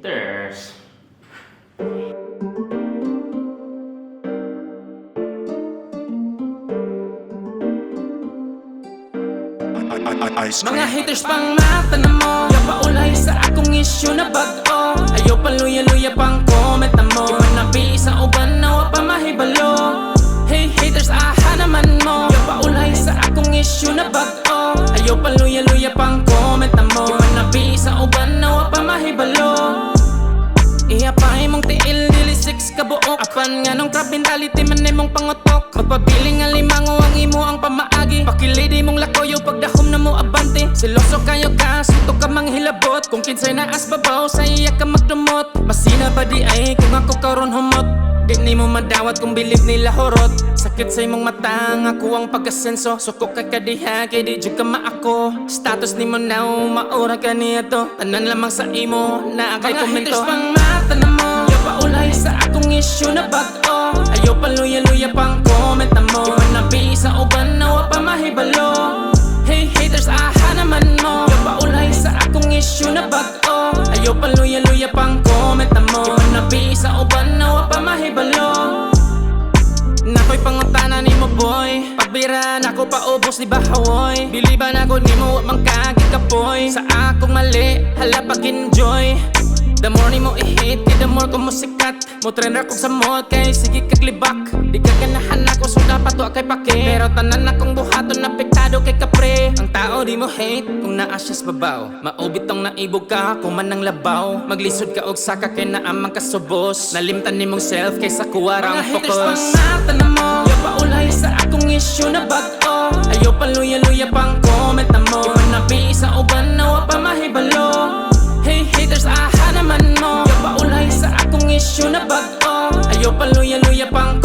Haters. Mga haters pang mata na mo. Yapaulay sa akong issue na bag-o. Ayaw pa luya-luya pang comment dili six kabuok. Apan nga nung crab mentality man mong pangotok. Magpabiling nga limango ang imo ang pamaagi. Pakilidi mong lakoyo pagdahom na mo abante. Siloso kayo ka, suto ka mang hilabot. Kung kinsay na as babaw, sa iya ka magdumot. Masina ba di ay kung ako karon humot? Di ni mo madawat kung bilib nila horot. Sakit sa imong mata nga ako ang pagkasenso Suko ka kadiha kay di jud ka maako. Status ni mo now maura ka niya to. Tanan lamang sa imo na akay komento. Mga pang issue na bag-o Ayaw pa luya-luya pang comment na mo. Iba na sa uban na wa pa mahibalo. Hey haters aha naman mo. Yapaulay sa akong issue na bag-o Ayaw pa luya-luya pang comment na mo. Iba na sa uban na wa pa mahibalo. Nako'y pangutana ni mo boy. Pagbira na ko paubos di ba hawoy Biliban ako ni mo wa mang kagit kapoy Sa akong mali hala pag enjoy The more ni mo i-hate the more ko mo sikat Mo trender kong sa mod kay sige kaglibak Di ka ganahan ako so dapat wa kay pake. Pero tanan akong buhaton apektado kay kapre. Ang tao di mo hate kung naa siya sa babaw. Maubit tong naibog ka kung man ang labaw. Maglisod ka og saka kay naamang kasubos Nalimtan ni mong self kaysa kuwarang Mga haters focus. mata na mo. Sa akong issue na bag-o Ayaw pa luya-luya pang issue na bag-o Ayaw pa luya-luya pang